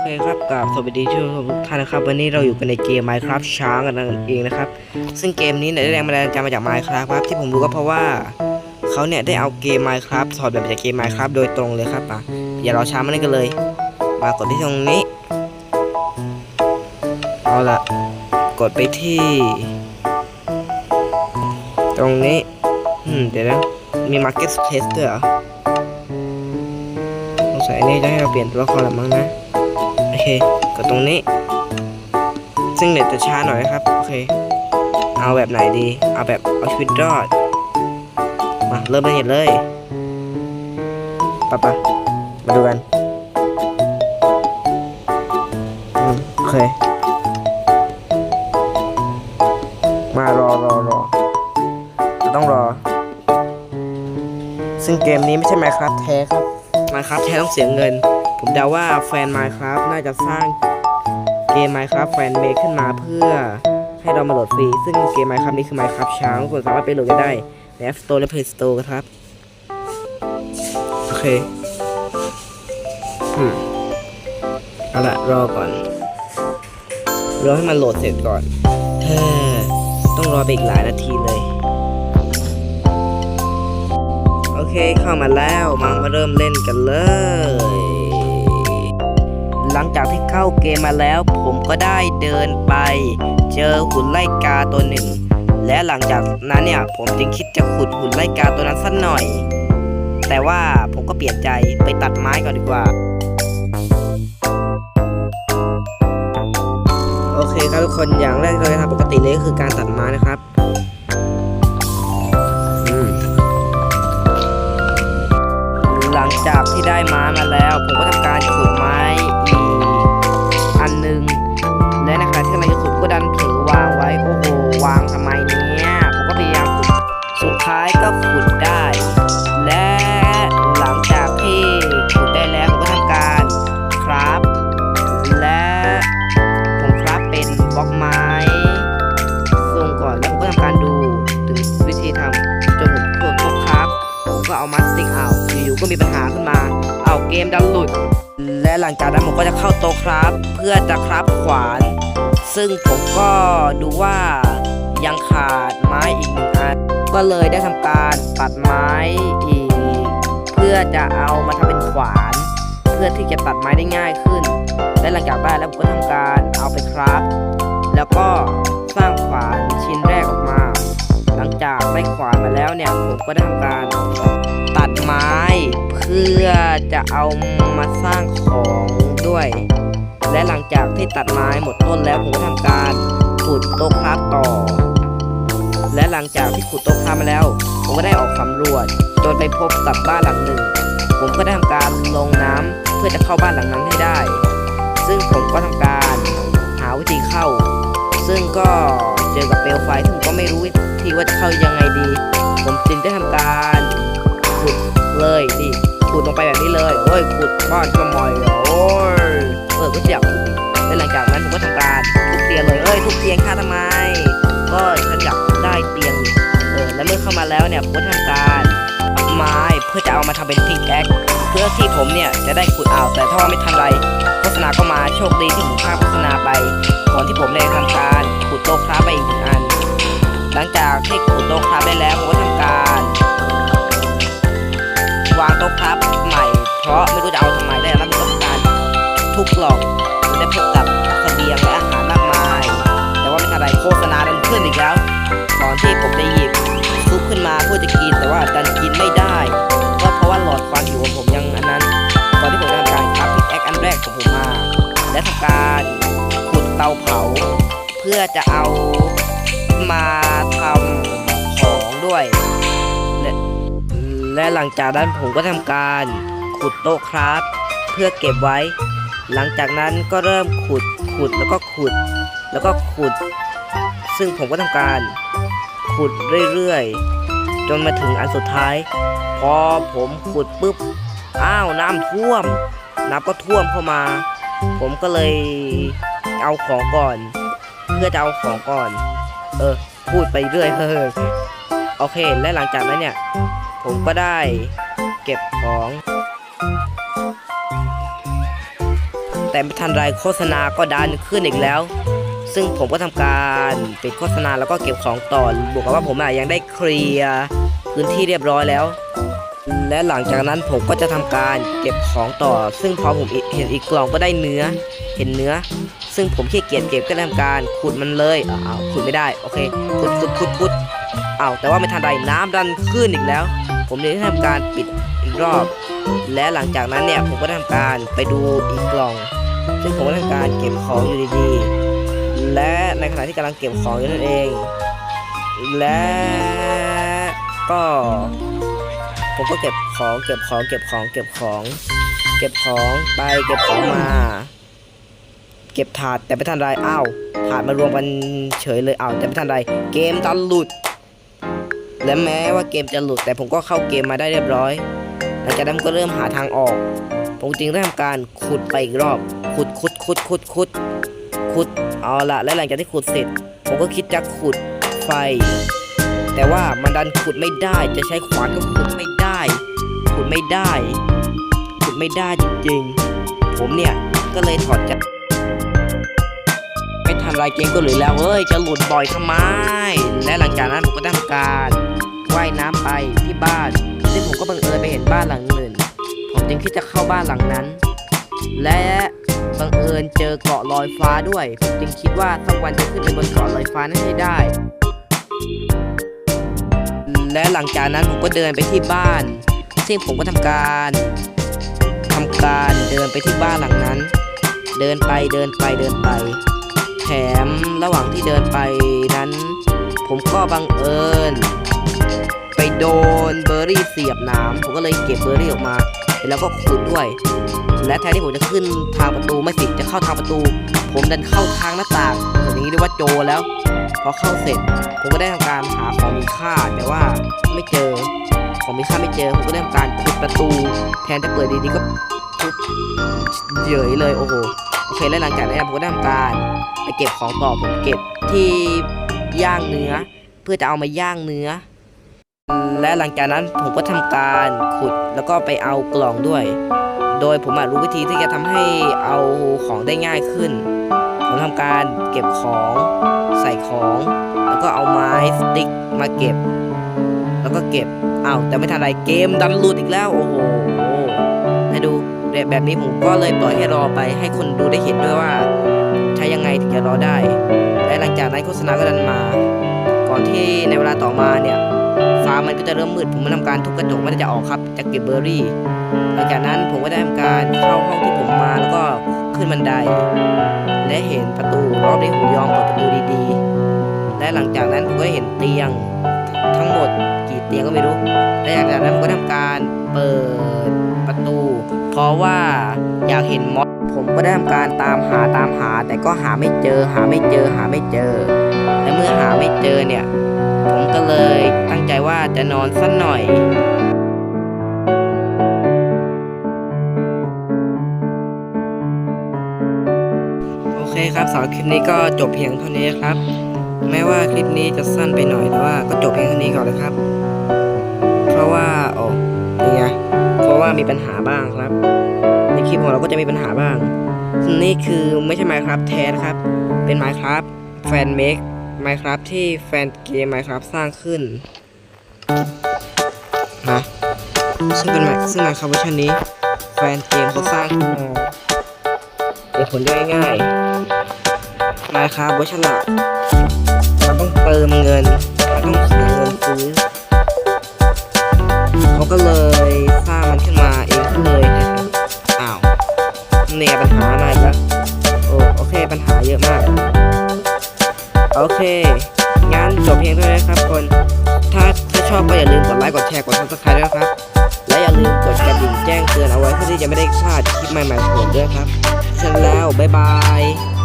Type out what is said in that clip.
เคครับกับสวัสดีทุกท่านนะครับ วันนี้เราอยู่กันในเกม Minecraft ช้างกันนั่นเองนะครับ ซึ่งเกมนี้เนี่ยได้แรงบันดาลใจมาจาก Minecraft ครับที่ผมรู้ก็เพราะว่าเขาเนี่ยได้เอาเกม Minecraft ถอดแบบจากเกม Minecraft โดยตรงเลยครับอะอย่ารอช้ามาเล่นกันเลย มากดที่ตรงนี้ เอาละกดไปที่ ตรงนี้อืมเดี๋ยวนะมี Market Space ด้วยเหรอสงสัยนี่จะให้เราเปลี่ยนตัวละครละมั้งนะ กดตรงนี้ ซึ่งเน็ตจะช้าหน่อยครับ โอเค เอาแบบไหนดี เอาแบบเอาชีวิตรอด มาเริ่มเล่นกันเลยปะปะมาดูกันโอเค มารอรอรอต้องรอ ซึ่งเกมนี้ไม่ใช่ Minecraft แท้ครับ Minecraft แท้ต้องเสียเงิน ผมเดาว่าแฟน Minecraft น่าจะสร้างเกม Minecraft แฟนเมคขึ้นมาเพื่อให้เรามาโหลดฟรี ซึ่งเกม Minecraft นี้คือ Minecraft ช้างทุกคนสามารถไปโหลดกันได้ใน App Store และ Play Store ครับ โอเคอืมเอาละรอก่อนรอให้มันโหลดเสร็จก่อนเฮ้อต้องรอไปอีกหลายนาทีเลยโอเคเข้ามาแล้วมามาเริ่มเล่นกันเลย หลังจากที่เข้าเกมมาแล้ว ผมก็ได้เดินไป เจอหุ่นไล่กาตัวหนึ่ง และหลังจากนั้นเนี่ย ผมจึงคิดจะขุดหุ่นไล่กาตัวนั้นสักหน่อย แต่ว่าผมก็เปลี่ยนใจไปตัดไม้ก่อนดีกว่า โอเคครับทุกคนอย่างแรกที่เราจะทำปกติเลยก็คือการตัดไม้นะครับหลังจากที่ได้ม้ามาแล้ว ผมก็ทำการขุดไม้ มามาสติ๊กเอาอยู่ๆก็มีปัญหาขึ้นมา เอาเกมดันหลุด และหลังจากนั้นผมก็จะเข้าโต๊ะครับ เพื่อจะครับขวาน ซึ่งผมก็ดูว่ายังขาดไม้อีกหนึ่งอัน ก็เลยได้ทำการตัดไม้อีก เพื่อจะเอามาทำเป็นขวาน เพื่อที่จะตัดไม้ได้ง่ายขึ้น และหลังจากได้แล้วผมก็ทำการเอาไปครับ แล้วก็สร้างขวานชิ้นแรกออกมา หลังจากได้ขวาน เนี่ยผมก็ได้ทำการตัดไม้เพื่อจะเอามาสร้างของด้วย และหลังจากที่ตัดไม้หมดต้นแล้วผมก็ทำการขุดโต๊ะคราฟต่อ และหลังจากที่ขุดโต๊ะคราฟมาแล้ว ผมก็ได้ออกสำรวจจนไปพบกับบ้านหลังหนึ่ง ผมก็ได้ทำการลงน้ำเพื่อจะเข้าบ้านหลังนั้นให้ได้ ซึ่งผมก็ทำการหาวิธีเข้า ซึ่งก็เจอกับเปลวไฟซึ่งผมก็ไม่รู้ ธีว่าจะเข้ายังไงดี ผมจึงได้ทำการขุดเลยนี่ขุดลงไปแบบนี้เลยโอ้ยขุดบ้านก็มอยโอ้ยเออก็อยากขุดและหลังจากนั้นผมก็ทำการทุบเตียงเลยเอ้ยทุบเตียงข้าทำไม ก็ฉันอยากได้เตียงเออและเมื่อเข้ามาแล้วเนี่ยผมก็ทำการตัดไม้เพื่อจะเอามาทำเป็นพิกแอคเพื่อที่ผมเนี่ยจะได้ขุดเอาแต่ถ้าว่าไม่ทันไรโฆษณาก็มาโชคดีที่ผมพลาดโฆษณาไปก่อนที่ผมได้ทำการขุดโต๊ะคราไปอีกหนึ่งอัน หลังจากที่ขุดโต๊ะคราฟได้แล้วผมก็ทำการ วางโต๊ะคราฟใหม่ เพราะไม่รู้จะเอาทำไมได้แล้วผมก็ทำการทุบหลอกจะได้พบกับเสบียงและอาหารมากมาย แต่ว่าไม่ทันไรโฆษณาดันขึ้นอีกแล้วตอนที่ผมได้หยิบซุปขึ้นมาเพื่อจะกินแต่ว่าดันกินไม่ได้ ก็เพราะว่าหลอดควันอยู่ของผมยังอันนั้นตอนที่ผมทำการคราฟพิกแอคอันแรกของผมมา และทำการขุดเตาเผา เพื่อจะเอา มาทำของด้วย และและหลังจากนั้นผมก็ทำการขุดโต๊ะครับเพื่อเก็บไว้ หลังจากนั้นก็เริ่มขุดขุดแล้วก็ขุด แล้วก็ขุด ซึ่งผมก็ทำการขุดเรื่อยๆ จนมาถึงอันสุดท้าย พอผมขุดปุ๊บ อ้าวน้ำท่วม น้ำก็ท่วมเข้ามา ผมก็เลยเอาของก่อน เพื่อจะเอาของก่อน เออ พูดไปเรื่อยเฮ้ยโอเค และหลังจากนั้นเนี่ย ผมก็ได้เก็บของ แต่ไม่ทันไรโฆษณาก็ดันขึ้นอีกแล้ว ซึ่งผมก็ทำการปิดโฆษณาแล้วก็เก็บของต่อบวกกับว่าผมอะยังได้เคลียร์พื้นที่เรียบร้อยแล้ว และหลังจากนั้นผมก็จะทำการเก็บของต่อ ซึ่งพอผมเห็นอีกกล่องก็ได้เนื้อ เห็นเนื้อ ซึ่งผมขี้เกียจเก็บก็เลยทำการขุดมันเลยอ้าวขุดไม่ได้โอเคขุดขุดขุดขุดอ้าวแต่ว่าไม่ทันไรน้ำดันขึ้นอีกแล้ว ผมเลยได้ทำการปิดอีกรอบ และหลังจากนั้นเนี่ยผมก็ได้ทำการไปดูอีกกล่อง ซึ่งผมก็ทำการเก็บของอยู่ดีๆ และในขณะที่กำลังเก็บของอยู่นั่นเอง และก็ ผมก็เก็บของเก็บของเก็บของเก็บของ เก็บของไปเก็บของมา เก็บถาดแต่ไม่ทันไรอ้าวถาดมารวมกันเฉยเลยอ้าวแต่ไม่ทันไรเกมดันหลุด และแม้ว่าเกมจะหลุด แต่ผมก็เข้าเกมมาได้เรียบร้อยหลังจากนั้นก็เริ่มหาทางออก ผมจึงได้ทำการขุดไปอีกรอบ ขุดขุดขุดขุดขุดขุดเอาละและหลังจากที่ขุดเสร็จ ผมก็คิดจะขุดไฟ แต่ว่ามันดันขุดไม่ได้ จะใช้ขวานก็ขุดไม่ได้ ขุดไม่ได้ ขุดไม่ได้จริงๆ ผมเนี่ยก็เลยถอดจากไม่ทันไรเกมก็หลุดแล้วเฮ้ย จะหลุดบ่อยทำไม และหลังจากนั้นผมก็ได้ทำการว่ายน้ำไปที่บ้านซึ่งผมก็บังเอิญไปเห็นบ้านหลังหนึ่ง ผมจึงคิดจะเข้าบ้านหลังนั้น และบังเอิญเจอเกาะลอยฟ้าด้วย ผมจึงคิดว่าสักวันจะขึ้นไปบนเกาะลอยฟ้านั้นให้ได้ และหลังจากนั้นผมก็เดินไปที่บ้าน ซึ่งผมก็ทำการทำการเดินไปที่บ้านหลังนั้น เดินไปเดินไปเดินไป แถมระหว่างที่เดินไปนั้น ผมก็บังเอิญ ไปโดนเบอร์รี่เสียบน้ำผมก็เลยเก็บเบอร์รี่ออกมาแล้วก็ขุดด้วย และแทนที่ผมจะขึ้นทางประตูไม่สิจะเข้าทางประตู ผมดันเข้าทางหน้าต่างอย่างนี้เรียกว่าโจแล้ว พอเข้าเสร็จ ผมก็ได้ทำการหาของมีค่า แต่ว่าไม่เจอ ของมีค่าไม่เจอ ผมก็ได้ทำการขุดประตู แทนจะเปิดดีๆก็ทุบเฉยเลยโอ้โหโอเคแล้วหลังจากนั้นผมก็ได้ทำการไปเก็บของต่อผมเก็บที่ย่างเนื้อ เพื่อจะเอามาย่างเนื้อ และหลังจากนั้นผมก็ทำการขุดแล้วก็ไปเอากล่องด้วย โดยผมรู้วิธีที่จะทำให้เอาของได้ง่ายขึ้น ผมทำการเก็บของ ใส่ของ แล้วก็เอาไม้สติ๊กมาเก็บ แล้วก็เก็บอ้าวแต่ไม่ทันไรเกมดันหลุดอีกแล้วโอ้โหให้ดูแบบแบบนี้ผมก็เลยปล่อยให้รอไปให้คนดูได้เห็นด้วยว่าใช้ยังไงถึงจะรอได้ และหลังจากนั้นโฆษณาก็ดันมา ก่อนที่ในเวลาต่อมาเนี่ยฟ้ามันก็จะเริ่มมืดผมมาทำการทุบกระจกมันจะออกครับจะเก็บเบอร์รี่ หลังจากนั้นผมก็ได้ทำการเข้าห้องที่ผมมาแล้วก็ขึ้นบันได และเห็นประตูรอบนี้ผมยอมเปิด และหลังจากนั้นผมก็เห็นเตียงทั้งหมดกี่เตียงก็ไม่รู้ และหลังจากนั้นผมก็ทำการเปิดประตู เพราะว่าอยากเห็นมอสผมก็ได้ทำการตามหาตามหา แต่ก็หาไม่เจอ หาไม่เจอ หาไม่เจอ และเมื่อหาไม่เจอเนี่ย ผมก็เลยตั้งใจว่าจะนอนสักหน่อยโอเคครับสำหรับคลิปนี้ก็จบเพียงเท่านี้ครับ แม้ว่าคลิปนี้จะสั้นไปหน่อยแต่ว่าก็จบเพียงเท่านี้ก่อนเลยครับ เพราะว่าโอ้นี่ไงเพราะว่ามีปัญหาบ้างครับ ในคลิปของเราก็จะมีปัญหาบ้าง นี่คือไม่ใช่ Minecraft แท้นะครับ เป็น Minecraft แฟนเมค Minecraft ที่แฟนเกม Minecraft สร้างขึ้นนะซึ่งเป็น Mi- ซึ่ง Minecraft เวอร์ชันนี้ แฟนเกมเขาสร้างขึ้นมาเดี๋ยวผลได้ง่ายๆ Minecraft เวอร์ชันหลัก ต้องเติมเงินมันต้องเสียเงินซื้อเขาก็เลยสร้างมันขึ้นมาเองขึ้นเลยนะครับอ้าวเนี่ยปัญหามาอีกแล้วโอโอเคปัญหาเยอะมาก โอเค งั้นจบเพียงเท่านี้ครับคนถ้าถ้าชอบก็อย่าลืมกดไลค์กดแชร์กด subscribe ด้วยครับและอย่าลืมกดกระดิ่งแจ้งเตือนเอาไว้เพื่อที่จะไม่ได้พลาดคลิปใหม่ๆของผมด้วยครับเสร็จแล้วบ๊ายบาย